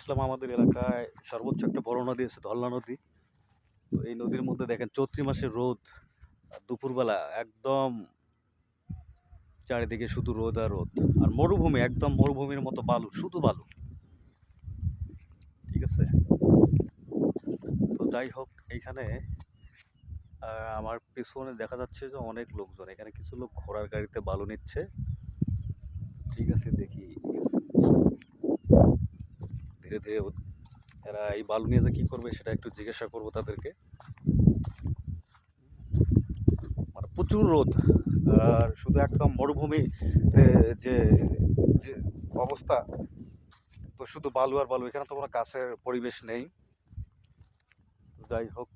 ইসলাম আমাদের এলাকায়। সর্বোচ্চ একটা বড় নদী আছে ধল্লা নদী। তো এই নদীর মধ্যে দেখেন, চৈত্রি মাসের রোদ দুপুরবেলা একদম চারিদিকে শুধু রোদ আর রোদ। আর মরুভূমি, একদম মরুভূমির মতো বালু, শুধু বালু। ঠিক আছে? তো যাই হোক, এইখানে আমার পেছনে দেখা যাচ্ছে যে অনেক লোকজন। এখানে কিছু লোক ঘোড়ার গাড়িতে বালু নিচ্ছে। ঠিক আছে, দেখি। ধীরে এরা এই বালু নিয়ে যে কী করবে সেটা একটু জিজ্ঞাসা করব তাদেরকে। মানে প্রচুর রোদ, আর শুধু একদম মরুভূমিতে যে যে অবস্থা, তো শুধু বালু আর বালু, এখানে তো কোনো গাছের পরিবেশ নেই। যাই হোক,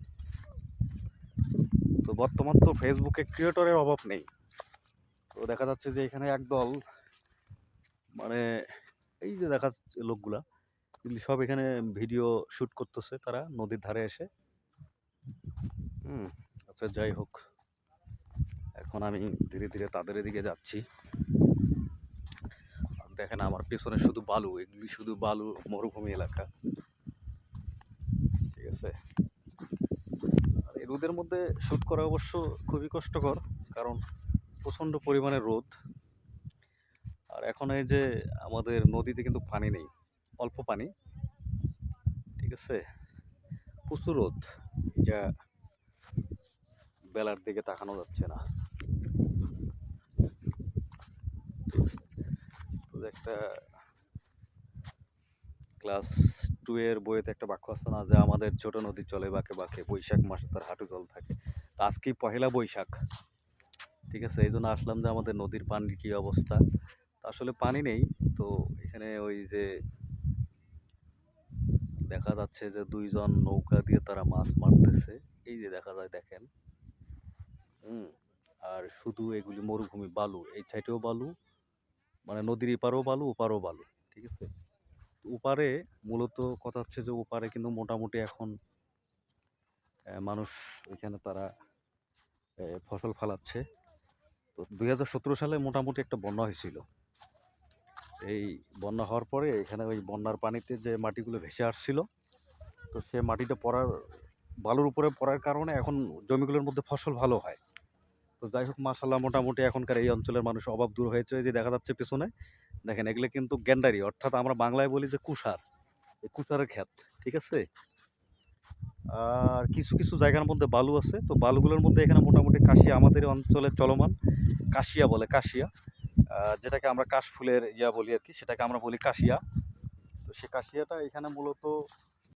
তো বর্তমান তো ফেসবুকে ক্রিয়েটরের অভাব নেই। তো দেখা যাচ্ছে যে এখানে একদল মানে এই যে দেখা যাচ্ছে লোকগুলা এগুলি সব এখানে ভিডিও শ্যুট করতেছে তারা নদীর ধারে এসে। হুম। আচ্ছা যাই হোক। এখন আমি ধীরে ধীরে তাদের এদিকে যাচ্ছি। দেখেন আমার পেছনে শুধু বালু এগুলি শুধু বালু মরুভূমি এলাকা। ঠিক আছে? আর এই রোদের মধ্যে শ্যুট করা অবশ্য খুবই কষ্টকর কারণ প্রচণ্ড পরিমাণে রোদ। আর এখন এই যে আমাদের নদীতে কিন্তু পানি নেই। অল্প পানি। ঠিক আছে? প্রচুর রোদ। যা বেলার দিকে তাকানো যাচ্ছে না। তো একটা ক্লাস টু এর বইয়েতে একটা বাক্য আছে না, যে আমাদের ছোট নদী চলে বাঁকে বাঁকে, বৈশাখ মাসে তার হাঁটু জল থাকে। আজকে পহেলা বৈশাখ। ঠিক আছে? এই জন্য আসলাম যে আমাদের নদীর পানির কী অবস্থা? আসলে পানি নেই। তো এখানে ওই যে দেখা যাচ্ছে যে দুইজন নৌকা দিয়ে তারা মাছ মারতেছে। এই যে দেখা যায় দেখেন। হুম, আর শুধু এগুলি মরুভূমি বালু, এই সাইডেও বালু মানে নদীর এপারেও বালু, ওপারেও বালু, ঠিক আছে? ওপারে মূলত কথা হচ্ছে যে ওপারে কিন্তু মোটামুটি এখন মানুষ এখানে তারা ফসল ফলাচ্ছে। তো দুই হাজার সতেরো সালে মোটামুটি একটা বন্যা হয়েছিল। এই বন্যা হওয়ার পরে এখানে ওই বন্যার পানিতে যে মাটিগুলো ভেসে আসছিল, তো সে মাটিটা পড়ার, বালুর উপরে পড়ার কারণে এখন জমিগুলোর মধ্যে ফসল ভালো হয়। তো যাই হোক মাসাল্লাহ মোটামুটি এখনকার এই অঞ্চলের মানুষ অভাব দূর হয়েছে। যে দেখা যাচ্ছে পেছনে, দেখেন এগুলো কিন্তু গ্যান্ডারি, অর্থাৎ আমরা বাংলায় বলি যে কুষার, এই কুষারের ক্ষেত, ঠিক আছে? আর কিছু কিছু জায়গার মধ্যে বালু আছে, তো বালুগুলোর মধ্যে এখানে মোটামুটি কাশিয়া আমাদের অঞ্চলে চলমান, কাশিয়া বলে, কাশিয়া। যেটাকে আমরা কাশফুলের ইয়া বলি আর কি, সেটাকে আমরা বলি কাশিয়া। তো সে কাশিয়াটা এখানে মূলত